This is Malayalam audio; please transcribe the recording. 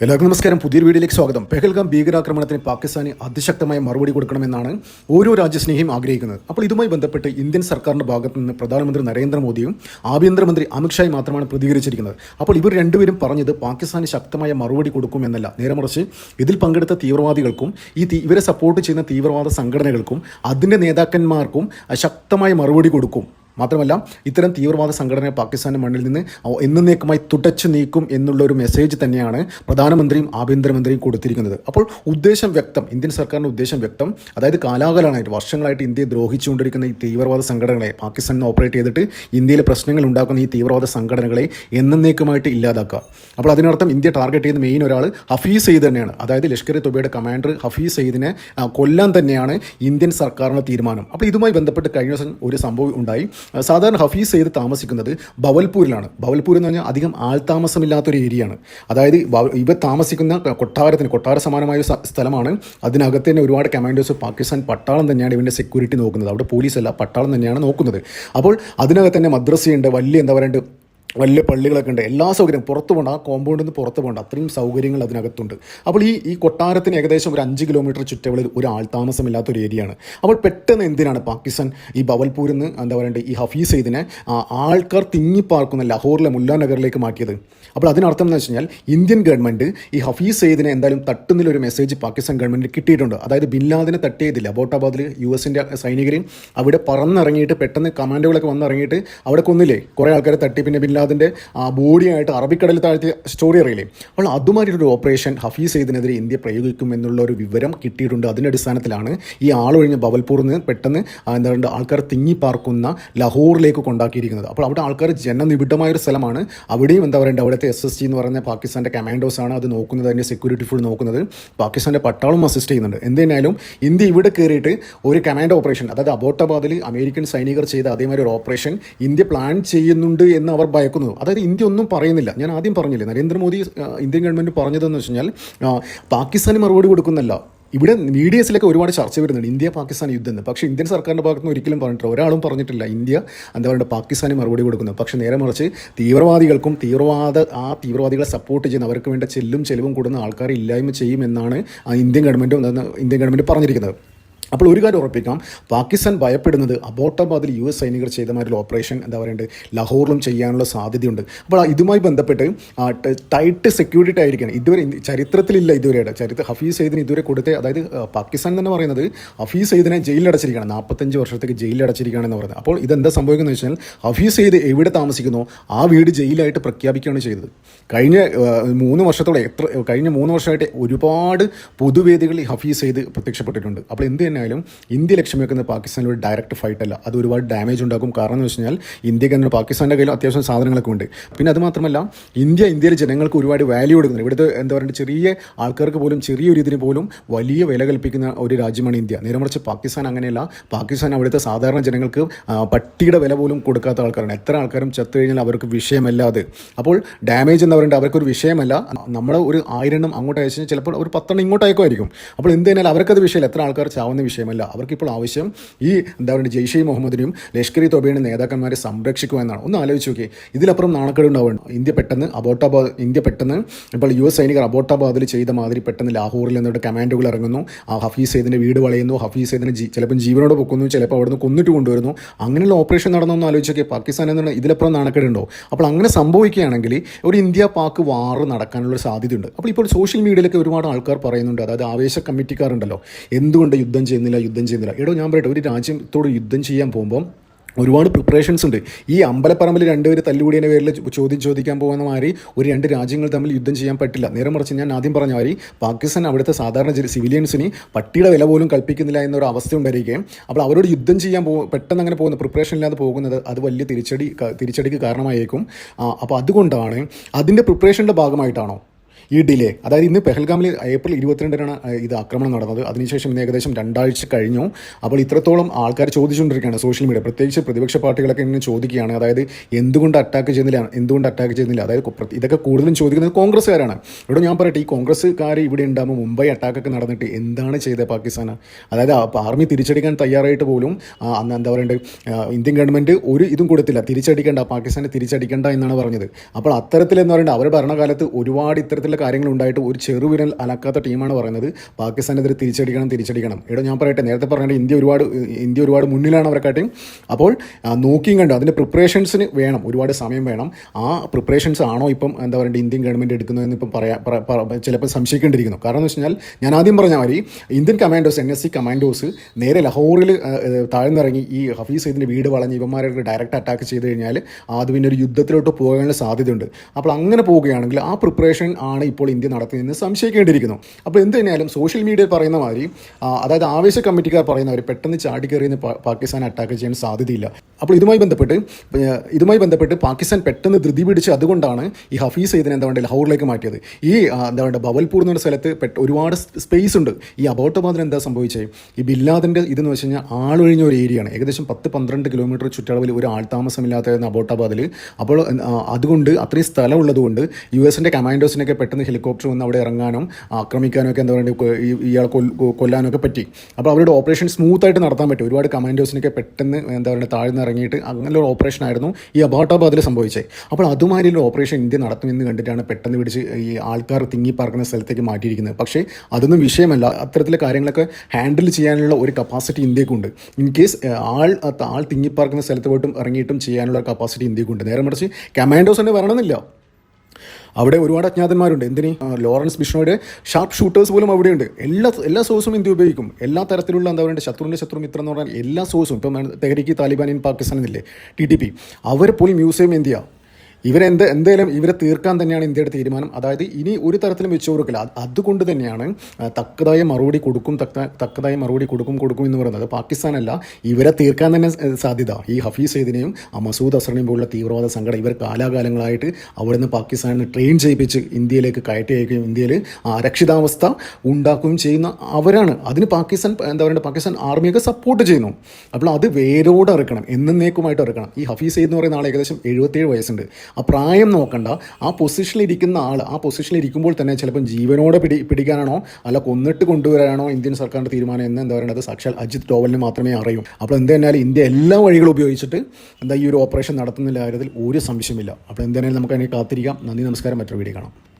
എല്ലാവർക്കും നമസ്കാരം. പുതിയ വീഡിയോയിലേക്ക് സ്വാഗതം. പെഹൽഗാം ഭീകരാക്രമണത്തിന് പാകിസ്ഥാന് അതിശക്തമായ മറുപടി കൊടുക്കണമെന്നാണ് ഓരോ രാജ്യസ്നേഹിയും ആഗ്രഹിക്കുന്നത്. അപ്പോൾ ഇതുമായി ബന്ധപ്പെട്ട് ഇന്ത്യൻ സർക്കാരിന്റെ ഭാഗത്ത് നിന്ന് പ്രധാനമന്ത്രി നരേന്ദ്രമോദിയും ആഭ്യന്തരമന്ത്രി അമിത്ഷായും മാത്രമാണ് പ്രതികരിച്ചിരിക്കുന്നത്. അപ്പോൾ ഇവർ രണ്ടുപേരും പറഞ്ഞത് പാകിസ്ഥാന് ശക്തമായ മറുപടി കൊടുക്കുമെന്നല്ല. നേരമറിച്ച് ഇതിൽ പങ്കെടുത്ത തീവ്രവാദികൾക്കും ഈ ഇവരെ സപ്പോർട്ട് ചെയ്യുന്ന തീവ്രവാദ സംഘടനകൾക്കും അതിന്റെ നേതാക്കന്മാർക്കും ശക്തമായ മറുപടി കൊടുക്കും. മാത്രമല്ല ഇത്തരം തീവ്രവാദ സംഘടന പാകിസ്ഥാന്റെ മണ്ണിൽ നിന്ന് എന്നേക്കുമായി തുടച്ചു നീക്കും എന്നുള്ള ഒരു മെസ്സേജ് തന്നെയാണ് പ്രധാനമന്ത്രിയും ആഭ്യന്തരമന്ത്രിയും കൊടുത്തിരിക്കുന്നത്. അപ്പോൾ ഉദ്ദേശം വ്യക്തം ഇന്ത്യൻ സർക്കാരിന്റെ ഉദ്ദേശം വ്യക്തം. അതായത് കാലാകാലമായിട്ട് വർഷങ്ങളായിട്ട് ഇന്ത്യയെ ദ്രോഹിച്ചുകൊണ്ടിരിക്കുന്ന ഈ തീവ്രവാദ സംഘടനകളെ പാകിസ്ഥാനിൽ ഓപ്പറേറ്റ് ചെയ്തിട്ട് ഇന്ത്യയിൽ പ്രശ്നങ്ങൾ ഉണ്ടാക്കുന്ന ഈ തീവ്രവാദ സംഘടനകളെ എന്നേക്കുമായിട്ട് ഇല്ലാതാക്കുക. അപ്പോൾ അതിനർത്ഥം ഇന്ത്യ ടാർഗറ്റ് ചെയ്യുന്ന മെയിൻ ഒരാൾ ഹഫീസ് സെയ്ദ് തന്നെയാണ്. അതായത് ലഷ്കർ ഇ തൊബയുടെ കമാൻഡർ ഹഫീസ് സെയ്ദിനെ കൊല്ലാൻ തന്നെയാണ് ഇന്ത്യൻ സർക്കാരിന്റെ തീരുമാനം. അപ്പോൾ ഇതുമായി ബന്ധപ്പെട്ട് കഴിഞ്ഞ ദിവസം ഒരു സംഭവം ഉണ്ടായി. സാധാരണ ഹഫീസ് സെയ്ദ് താമസിക്കുന്നത് ബവൽപൂരിലാണ്. ബവൽപൂർ എന്ന് പറഞ്ഞാൽ അധികം ആൾതാമസമില്ലാത്തൊരു ഏരിയയാണ്. അതായത് ഇവ താമസിക്കുന്ന കൊട്ടാരത്തിന് കൊട്ടാര സമാനമായ സ്ഥലമാണ്. അതിനകത്ത് തന്നെ ഒരുപാട് കമാൻഡേഴ്സ് പാകിസ്ഥാൻ പട്ടാളം തന്നെയാണ് ഇവന്റെ സെക്യൂരിറ്റി നോക്കുന്നത്. അവിടെ പോലീസല്ല പട്ടാളം തന്നെയാണ് നോക്കുന്നത്. അപ്പോൾ അതിനകത്ത് തന്നെ മദ്രസയുണ്ട് വലിയ എന്താ പറയുക വലിയ പള്ളികളൊക്കെ ഉണ്ട്. എല്ലാ സൗകര്യവും. പുറത്ത് പോകണ്ട ആ കോമ്പൗണ്ടിൽ നിന്ന് പുറത്ത് പോകണ്ട അത്രയും സൗകര്യങ്ങൾ അതിനകത്തുണ്ട്. അപ്പോൾ ഈ ഈ കൊട്ടാരത്തിന് ഏകദേശം ഒരു അഞ്ച് കിലോമീറ്റർ ചുറ്റളവിൽ ഒരു ആൾ താമസമില്ലാത്ത ഒരു ഏരിയയാണ് അപ്പോൾ പെട്ടെന്ന് എന്തിനാണ് പാകിസ്ഥാൻ ഈ ബവൽപൂരിൽ നിന്ന് എന്താ പറയണ്ടേ ഈ ഹഫീസ് സെയ്ദിനെ ആൾക്കാർ തിങ്ങിപ്പാർക്കുന്ന ലാഹോറിലെ മുല്ല നഗറിലേക്ക് മാറ്റിയത്? അപ്പോൾ അതിനർത്ഥം എന്ന് വെച്ച് കഴിഞ്ഞാൽ ഇന്ത്യൻ ഗവൺമെന്റ് ഈ ഹഫീസ് സെയ്ദിനെ എന്തായാലും തട്ടുന്നതിലൊരു മെസ്സേജ് പാകിസ്ഥാൻ ഗവൺമെന്റ് കിട്ടിയിട്ടുണ്ട്. അതായത് ബില്ലാദിനെ തട്ടിയതില്ല അബോട്ടാബാദിൽ യു എസിന്റെ സൈനികരെയും അവിടെ പറന്നിറങ്ങിയിട്ട് പെട്ടെന്ന് കമാൻഡോകളൊക്കെ വന്നിറങ്ങിയിട്ട് അവിടെ കൊന്നില്ലേ? കുറേ ആൾക്കാരെ തട്ടി. പിന്നെ ബില്ലാദിന്റെ ബോഡിയായിട്ട് അറബിക്കടലിൽ താഴ്ത്തിയ സ്റ്റോറി അറിയില്ലേ? അപ്പോൾ അതുമാതിരി ഓപ്പറേഷൻ ഹഫീസ് സെയ്ദിനെതിരെ ഇന്ത്യ പ്രയോഗിക്കും എന്നുള്ള ഒരു വിവരം കിട്ടിയിട്ടുണ്ട്. അതിന്റെ അടിസ്ഥാനത്തിലാണ് ഈ ആളൊഴിഞ്ഞ ബവൽപൂറിൽ നിന്ന് പെട്ടെന്ന് എന്താ പറയുക ആൾക്കാർ തിങ്ങിപ്പാർക്കുന്ന ലഹോറിലേക്ക് കൊണ്ടാക്കിയിരിക്കുന്നത്. അപ്പോൾ അവിടെ ആൾക്കാർ ജനനിബിഡമായ ഒരു സ്ഥലമാണ്. അവിടെയും എന്താ പറയുക അവിടുത്തെ എസ് എസ് ജി എന്ന് പറയുന്ന പാകിസ്ഥാന്റെ കമാൻഡോസാണ് അത് നോക്കുന്നത് അതിന്റെ സെക്യൂരിറ്റി ഫുൾ നോക്കുന്നത്. പാകിസ്ഥാന്റെ പട്ടാളം അസിസ്റ്റ് ചെയ്യുന്നുണ്ട്. എന്തായാലും ഇന്ത്യ ഇവിടെ കയറിയിട്ട് ഒരു കമാൻഡോ ഓപ്പറേഷൻ അതായത് അബോട്ടാബാദിൽ അമേരിക്കൻ സൈനികർ ചെയ്ത അതേമാതിരി ഒരു ഓപ്പറേഷൻ ഇന്ത്യ പ്ലാൻ ചെയ്യുന്നുണ്ട് എന്ന് അവർ ഭയക്കുന്നു അതായത് ഇന്ത്യ ഒന്നും പറയുന്നില്ല. ഞാൻ ആദ്യം പറഞ്ഞില്ലേ നരേന്ദ്രമോദി ഇന്ത്യൻ ഗവൺമെന്റ് പറഞ്ഞതെന്ന് വെച്ച് കഴിഞ്ഞാൽ പാകിസ്ഥാന് മറുപടി കൊടുക്കുന്നല്ല. ഇവിടെ മീഡിയസിലൊക്കെ ഒരുപാട് ചർച്ച വരുന്നുണ്ട്. ഇന്ത്യ പാകിസ്ഥാൻ യുദ്ധം എന്ന് പക്ഷേ ഇന്ത്യൻ സർക്കാരിന്റെ ഭാഗത്ത് നിന്ന് ഒരിക്കലും പറഞ്ഞിട്ടില്ല. ഒരാളും പറഞ്ഞിട്ടില്ല ഇന്ത്യ എന്താ പറയുക പാകിസ്ഥാന് മറുപടി കൊടുക്കുന്നത്. പക്ഷേ നേരെ മറിച്ച് തീവ്രവാദികൾക്കും തീവ്രവാദ ആ തീവ്രവാദികളെ സപ്പോർട്ട് ചെയ്യുന്ന അവർക്ക് വേണ്ട ചെല്ലും ചെലവും കൂടുന്ന ആൾക്കാരെ ഇല്ലായ്മ ചെയ്യുമെന്നാണ് ഇന്ത്യൻ ഗവൺമെന്റും ഇന്ത്യൻ ഗവൺമെന്റ് പറഞ്ഞിരിക്കുന്നത്. അപ്പോൾ ഒരു കാര്യം ഉറപ്പിക്കാം. പാകിസ്ഥാൻ ഭയപ്പെടുന്നത് അബോട്ടാബാദിൽ യു എസ് സൈനികർ ചെയ്ത മാതിരി ഓപ്പറേഷൻ എന്താ പറയുക ലാഹോറിലും ചെയ്യാനുള്ള സാധ്യതയുണ്ട്. അപ്പോൾ ഇതുമായി ബന്ധപ്പെട്ട് ടൈറ്റ് സെക്യൂരിറ്റി ആയിരിക്കണം. ഇതുവരെ ചരിത്രത്തിലില്ല ഇതുവരെയുടെ ചരിത്ര ഹഫീസ് സെയ്ദിന് ഇതുവരെ കൊടുത്ത അതായത് പാകിസ്ഥാൻ തന്നെ പറയുന്നത് ഹഫീസ് സെയ്ദിനെ ജയിലിലടച്ചിരിക്കുകയാണ് നാൽപ്പത്തഞ്ച് വർഷത്തേക്ക് ജയിലിലടച്ചിരിക്കുകയാണെന്ന് പറയുന്നത്. അപ്പോൾ ഇതെന്താ സംഭവിക്കുന്നത് വെച്ചാൽ ഹഫീസ് സെയ്ദ് എവിടെ താമസിക്കുന്നു? ആ വീട് ജയിലായിട്ട് പ്രഖ്യാപിക്കുകയാണ് ചെയ്തത്. കഴിഞ്ഞ മൂന്ന് വർഷത്തോടെ എത്ര കഴിഞ്ഞ മൂന്ന് വർഷമായിട്ട് ഒരുപാട് പൊതുവേദികളിൽ ഹഫീസ് സെയ്ദ് പ്രത്യക്ഷപ്പെട്ടിട്ടുണ്ട്. അപ്പോൾ എന്ത് തന്നെയായാലും ഇന്ത്യ ലക്ഷ്യം വെക്കുന്ന പാകിസ്ഥാനിൽ ഒരു ഡയറക്റ്റ് ഫൈറ്റ് അല്ല. അത് ഒരുപാട് ഡാമേജ് ഉണ്ടാക്കും. കാരണം എന്ന് വെച്ച് കഴിഞ്ഞാൽ ഇന്ത്യയ്ക്ക് തന്നെ പാകിസ്ഥാന്റെ കയ്യിൽ അത്യാവശ്യം സാധനങ്ങളൊക്കെ ഉണ്ട്. പിന്നെ അത് മാത്രമല്ല ഇന്ത്യ ഇന്ത്യയിലെ ജനങ്ങൾക്ക് ഒരുപാട് വാല്യൂ കൊടുക്കുന്നുണ്ട്. ഇവിടുത്തെ എന്താ പറയുക ചെറിയ ആൾക്കാർക്ക് പോലും ചെറിയൊരു ഇതിന് പോലും വലിയ വില കൽപ്പിക്കുന്ന ഒരു രാജ്യമാണ് ഇന്ത്യ. നേരെ മറിച്ച് പാകിസ്ഥാൻ അങ്ങനെയല്ല. പാകിസ്ഥാൻ അവിടുത്തെ സാധാരണ ജനങ്ങൾക്ക് പട്ടിയുടെ വില പോലും കൊടുക്കാത്ത ആൾക്കാരാണ്. എത്ര ആൾക്കാരും ചത്തു കഴിഞ്ഞാൽ അവർക്ക് വിഷയമല്ലാതെ അപ്പോൾ ഡാമേജ് എന്ന് പറയുന്നത് അവർക്കൊരു വിഷയമല്ല. നമ്മൾ ഒരു ആയിരം എണ്ണം അങ്ങോട്ട് അയച്ചാൽ ചിലപ്പോൾ ഒരു പത്തെണ്ണം ഇങ്ങോട്ട് അയക്കുമായിരിക്കും. അപ്പോൾ എന്ത് കഴിഞ്ഞാൽ അവർക്കത് വിഷയമല്ല. എത്ര ആൾക്കാർ ചാവുന്ന വിഷയമല്ല. അവർക്കിപ്പോൾ ആവശ്യം ഈ എന്താ പറയുക ജെയ്ഷെ മുഹമ്മദിനും ലഷ്കർ ഇ തൊബയുടെ നേതാക്കന്മാരെ സംരക്ഷിക്കുക എന്നാണ്. ഒന്ന് ആലോചിച്ച് നോക്കി ഇതിലപ്പുറം നാണക്കേട് ഉണ്ടാവുകയാണ്. ഇന്ത്യ പെട്ടെന്ന് അബോട്ടാബാദ് ഇന്ത്യ പെട്ടെന്ന് ഇപ്പോൾ യു എസ് സൈനികർ അബോട്ടാബാദിൽ ചെയ്ത മാതിരി പെട്ടെന്ന് ലാഹോറിൽ നിന്നിട്ട് കമാൻഡുകൾ ഇറങ്ങുന്നു. ആ ഹഫീസ് സെയ്ദിന്റെ വീട് വളയുന്നു. ഹഫീസ് സൈദിനെ ചിലപ്പം ജീവനോട് പൊക്കുന്നു ചിലപ്പോൾ അവിടുന്ന് കൊന്നിട്ട് കൊണ്ടുവരുന്നു. അങ്ങനെയുള്ള ഓപ്പറേഷൻ നടന്നൊന്ന് ആലോചിച്ചൊക്കെ പാകിസ്ഥാൻ എന്നുള്ള ഇതിലപ്പുറം നാണക്കേടുണ്ടോ അപ്പോൾ അങ്ങനെ സംഭവിക്കുകയാണെങ്കിൽ ഒരു ഇന്ത്യ പാക്ക് വാറ് നടക്കാനുള്ള സാധ്യതയുണ്ട്. അപ്പോൾ ഇപ്പോൾ സോഷ്യൽ മീഡിയയിലൊക്കെ ഒരുപാട് ആൾക്കാർ പറയുന്നുണ്ട്. അതായത് ആവേശ കമ്മിറ്റിക്കാരുണ്ടല്ലോ. എന്തുകൊണ്ട് യുദ്ധം ചെയ്യുന്നില്ല യുദ്ധം ചെയ്യുന്നില്ല. എടോ ഞാൻ പറയട്ടെ ഒരു രാജ്യത്തോട് യുദ്ധം ചെയ്യാൻ പോകുമ്പോൾ ഒരുപാട് പ്രിപ്പറേഷൻസ് ഉണ്ട്. ഈ അമ്പലപ്പറമ്പിൽ രണ്ടുപേര് തല്ലുകൂടിയതിന്റെ പേരിൽ ചോദ്യം ചോദിക്കാൻ പോകുന്ന മാതിരി ഒരു രണ്ട് രാജ്യങ്ങൾ തമ്മിൽ യുദ്ധം ചെയ്യാൻ പറ്റില്ല. നേരെ മറിച്ച് ഞാൻ ആദ്യം പറഞ്ഞ മാതിരി പാകിസ്ഥാൻ അവിടുത്തെ സാധാരണ സിവിലിയൻസിന് പട്ടിയുടെ വില പോലും കൽപ്പിക്കുന്നില്ല എന്നൊരു അവസ്ഥ ഉണ്ടായിരിക്കുകയും അപ്പോൾ അവരോട് യുദ്ധം ചെയ്യാൻ പോ പെട്ടെന്ന് അങ്ങനെ പോകുന്ന പ്രിപ്പറേഷൻ ഇല്ലാതെ പോകുന്നത് അത് വലിയ തിരിച്ചടി തിരിച്ചടിക്ക് കാരണമായേക്കും. അപ്പോൾ അതുകൊണ്ടാണ് അതിന്റെ പ്രിപ്പറേഷന്റെ ഭാഗമായിട്ടാണോ ഈ ഡിലേ അതായത് ഇന്ന് പെഹൽഗാമിൽ ഏപ്രിൽ ഇരുപത്തിരണ്ടിനാണ് ഇത് ആക്രമണം നടന്നത്. അതിനുശേഷം ഇന്ന് ഏകദേശം രണ്ടാഴ്ച കഴിഞ്ഞു. അപ്പോൾ ഇത്രത്തോളം ആൾക്കാർ ചോദിച്ചുകൊണ്ടിരിക്കുകയാണ് സോഷ്യൽ മീഡിയ. പ്രത്യേകിച്ച് പ്രതിപക്ഷ പാർട്ടികളൊക്കെ ഇങ്ങനെ ചോദിക്കുകയാണ്. അതായത് എന്തുകൊണ്ട് അറ്റാക്ക് ചെയ്യുന്നില്ല എന്തുകൊണ്ട് അറ്റാക്ക് ചെയ്യുന്നില്ല? അതായത് ഇതൊക്കെ കൂടുതലും ചോദിക്കുന്നത് കോൺഗ്രസ്സുകാരാണ്. ഇവിടെ ഞാൻ പറയട്ടെ ഈ കോൺഗ്രസ്സുകാർ ഇവിടെ ഉണ്ടാകുമ്പോൾ മുംബൈ അറ്റാക്കൊക്കെ നടന്നിട്ട് എന്താണ് ചെയ്തത് പാകിസ്ഥാൻ? അതായത് ആർമി തിരിച്ചടിക്കാൻ തയ്യാറായിട്ട് പോലും അന്ന് എന്താ പറയണ്ടേ ഇന്ത്യൻ ഗവൺമെന്റ് ഒരു ഇതും കൊടുത്തില്ല. തിരിച്ചടിക്കേണ്ട പാകിസ്ഥാനെ തിരിച്ചടിക്കേണ്ട എന്നാണ് പറഞ്ഞത്. അപ്പോൾ അത്തരത്തിൽ എന്ന് പറയുന്നത് അവരുടെ ഭരണകാലത്ത് ഒരുപാട് ഇത്തരത്തിലുള്ള കാര്യങ്ങൾ ഉണ്ടായിട്ട് ഒരു ചെറുവിരൽ അലക്കാത്ത ടീമാണ് പറയുന്നത്. പാകിസ്ഥാനെതിരെ തിരിച്ചടിക്കണം തിരിച്ചടിക്കണം. എടോ ഞാൻ പറയട്ടെ നേരത്തെ പറഞ്ഞിട്ട് ഇന്ത്യ ഒരുപാട് ഇന്ത്യ ഒരുപാട് മുന്നിലാണ് അവരെക്കാട്ടിയും അപ്പോൾ നോക്കിയും കണ്ടു അതിന്റെ പ്രിപ്പറേഷൻസിന് വേണം ഒരുപാട് സമയം വേണം. ആ പ്രിപ്പറേഷൻസ് ആണോ ഇപ്പം എന്താ പറയുക ഇന്ത്യൻ ഗവൺമെന്റ് എടുക്കുന്നതെന്ന് ഇപ്പം പറയാ പറ- പറ- ചിലപ്പോൾ സംശയിക്കേണ്ടിയിരിക്കുന്നു. കാരണം എന്ന് വെച്ച് കഴിഞ്ഞാൽ ഞാൻ ആദ്യം പറഞ്ഞ മാതിരി Indian commandos N S C commandos നേരെ ലഹോറിൽ താഴ്ന്നിറങ്ങി ഈ ഹഫീസ് സൈദിന്റെ വീട് വളഞ്ഞ് ഇവന്മാരെ ഡയറക്റ്റ് അറ്റാക്ക് ചെയ്ത് കഴിഞ്ഞാൽ അത് പിന്നെ ഒരു യുദ്ധത്തിലോട്ട് പോകാനുള്ള സാധ്യതയുണ്ട്. അപ്പോൾ അങ്ങനെ പോവുകയാണെങ്കിൽ ആ പ്രിപ്പറേഷൻ ആണ് ഇപ്പോൾ ഇന്ത്യ നടത്തുന്നതെന്ന് സംശയിക്കേണ്ടിയിരിക്കുന്നു. അപ്പോൾ എന്ത് തന്നെയാലും സോഷ്യൽ മീഡിയ പറയുന്ന മാതിരി അതായത് ആവേശ കമ്മിറ്റിക്കാർ പറയുന്നവർ പെട്ടെന്ന് ചാടി കയറിയെന്ന് പാകിസ്ഥാൻ അറ്റാക്ക് ചെയ്യാൻ സാധ്യതയില്ല. അപ്പോൾ ഇതുമായി ബന്ധപ്പെട്ട് ഇതുമായി ബന്ധപ്പെട്ട് പാകിസ്ഥാൻ പെട്ടെന്ന് ധൃതി പിടിച്ച് അതുകൊണ്ടാണ് ഈ ഹഫീസ് സയ്യിദിനെ എന്താ പറയുക ലഹോറിലേക്ക് മാറ്റിയത്. ഈ എന്താ പറയുക ബവൽപൂർ എന്ന സ്ഥലത്ത് ഒരുപാട് സ്പേസ് ഉണ്ട്. ഈ അബോട്ടബാദിന് എന്താ സംഭവിച്ചത് ഈ ബില്ലാദിന്റെ ഇതെന്ന് വെച്ച് കഴിഞ്ഞാൽ ആളൊഴിഞ്ഞ ഒരു ഏരിയയാണ് ഏകദേശം പത്ത് പന്ത്രണ്ട് കിലോമീറ്റർ ചുറ്റളവിൽ ഒരു ആൾ ആൾതാമസമില്ലാത്ത അബോട്ടാബാദിൽ അപ്പോൾ അതുകൊണ്ട് അത്രയും സ്ഥലമുള്ളതുകൊണ്ട് യു എസിന്റെ കമാൻഡോസിനൊക്കെ ഹെലികോപ്റ്റർ വന്ന് അവിടെ ഇറങ്ങാനും ആക്രമിക്കാനും ഒക്കെ എന്താ പറയുക കൊൽ- കൊല്ലാനൊക്കെ പറ്റി. അപ്പോൾ അവരുടെ ഓപ്പറേഷൻ സ്മൂത്ത് ആയിട്ട് നടത്താൻ പറ്റും. ഒരുപാട് കമാൻഡോസിനൊക്കെ പെട്ടെന്ന് എന്താ പറയുക താഴ്ന്ന് ഇറങ്ങിയിട്ട് അങ്ങനെ ഒരു ഓപ്പറേഷൻ ആയിരുന്നു ഈ അബോട്ടാബാദിൽ സംഭവിച്ചത്. അപ്പോൾ അതുമാതിരി ഒരു ഓപ്പറേഷൻ ഇന്ത്യ നടത്തുമെന്ന് കണ്ടിട്ടാണ് പെട്ടെന്ന് പിടിച്ച് ഈ ആൾക്കാർ തിങ്ങി പറക്കുന്ന സ്ഥലത്തേക്ക് മാറ്റിയിരിക്കുന്നത്. പക്ഷേ അതൊന്നും വിഷയമല്ല. അത്തരത്തിലെ കാര്യങ്ങളൊക്കെ ഹാൻഡിൽ ചെയ്യാനുള്ള ഒരു കപ്പാസിറ്റി ഇന്ത്യക്കുണ്ട്. ഇൻ കേസ് ആൾ ആൾ തിങ്ങിപ്പാർക്കുന്ന സ്ഥലത്ത് പോയിട്ടും ഇറങ്ങിയിട്ടും ചെയ്യാനുള്ള കപ്പാസിറ്റി ഇന്ത്യക്കുണ്ട്. നേരെ മറിച്ച് കമാൻഡോസ് തന്നെ വരണമെന്നില്ല. അവിടെ ഒരുപാട് അജ്ഞാതന്മാരുണ്ട്. എന്തിന്? ലോറൻസ് ബിഷ്ണോയുടെ ഷാർപ്പ് ഷൂട്ടേഴ്സ് പോലും അവിടെയുണ്ട്. എല്ലാ എല്ലാ സോഴ്സും ഇന്ത്യ ഉപയോഗിക്കും. എല്ലാ തരത്തിലുള്ള എന്താ പറയുക ശത്രുവിന്റെ ശത്രു മിത്രം എന്ന് പറഞ്ഞാൽ എല്ലാ സോഴ്സും ഇപ്പം തെഹരിക്ക് താലിബാൻ ഇൻ പാകിസ്ഥാൻ എന്നില്ലേ ടി ടി പി. അവർ പോലും മ്യൂസിയം ഇന്ത്യ. ഇവരെന്ത് എന്തായാലും ഇവരെ തീർക്കാൻ തന്നെയാണ് ഇന്ത്യയുടെ തീരുമാനം. അതായത് ഇനി ഒരു തരത്തിലും വെച്ചു കൊടുക്കില്ല അതുകൊണ്ട് തന്നെയാണ് തക്കതായ മറുപടി കൊടുക്കും തക്ക തക്കതായ മറുപടി കൊടുക്കും കൊടുക്കും എന്ന് പറയുന്നത്. പാകിസ്ഥാനല്ല ഇവരെ തീർക്കാൻ തന്നെ സാധ്യത. ഈ ഹഫീസ് സൈദിനെയും മസൂദ് അസറിനെയും പോലുള്ള തീവ്രവാദ സംഘടന ഇവർ കാലാകാലങ്ങളായിട്ട് അവിടെ നിന്ന് പാകിസ്ഥാനിന് ട്രെയിൻ ചെയ്യിപ്പിച്ച് ഇന്ത്യയിലേക്ക് കയറ്റി അയക്കുകയും ഇന്ത്യയിൽ അരക്ഷിതാവസ്ഥ ഉണ്ടാക്കുകയും ചെയ്യുന്ന അവരാണ്. അതിന് പാകിസ്ഥാൻ എന്താ പറയുക പാകിസ്ഥാൻ ആർമിയൊക്കെ സപ്പോർട്ട് ചെയ്യുന്നു. അപ്പോൾ അത് വേരോടെ ഇറക്കണം എന്നേക്കുമായിട്ട് ഇറക്കണം. ഈ ഹഫീസ് സയ്യിദ് എന്ന് പറയുന്ന ആൾ ഏകദേശം എഴുപത്തേഴ് വയസ്സുണ്ട്. ആ പ്രായം നോക്കണ്ട. ആ പൊസിഷനിലിരിക്കുന്ന ആൾ ആ പൊസിഷനിൽ ഇരിക്കുമ്പോൾ തന്നെ ചിലപ്പം ജീവനോടെ പിടി പിടിക്കാനാണോ അല്ല കൊന്നിട്ട് കൊണ്ടുവരാനാണോ ഇന്ത്യൻ സർക്കാരിന്റെ തീരുമാനം എന്ന് എന്താ പറയുന്നത് സാക്ഷാൽ അജിത് ഡോവലിന് മാത്രമേ അറിയൂ. അപ്പോൾ എന്ത് തന്നെയാലും ഇന്ത്യ എല്ലാ വഴികളും ഉപയോഗിച്ചിട്ട് എന്താ ഈ ഒരു ഓപ്പറേഷൻ നടത്തുന്നില്ല കാര്യത്തിൽ ഒരു സംശയമില്ല അപ്പോൾ എന്തായാലും നമുക്ക് അതിനെ കാത്തിരിക്കാം. നന്ദി നമസ്കാരം. മറ്റൊരു വീഡിയോ കാണാം.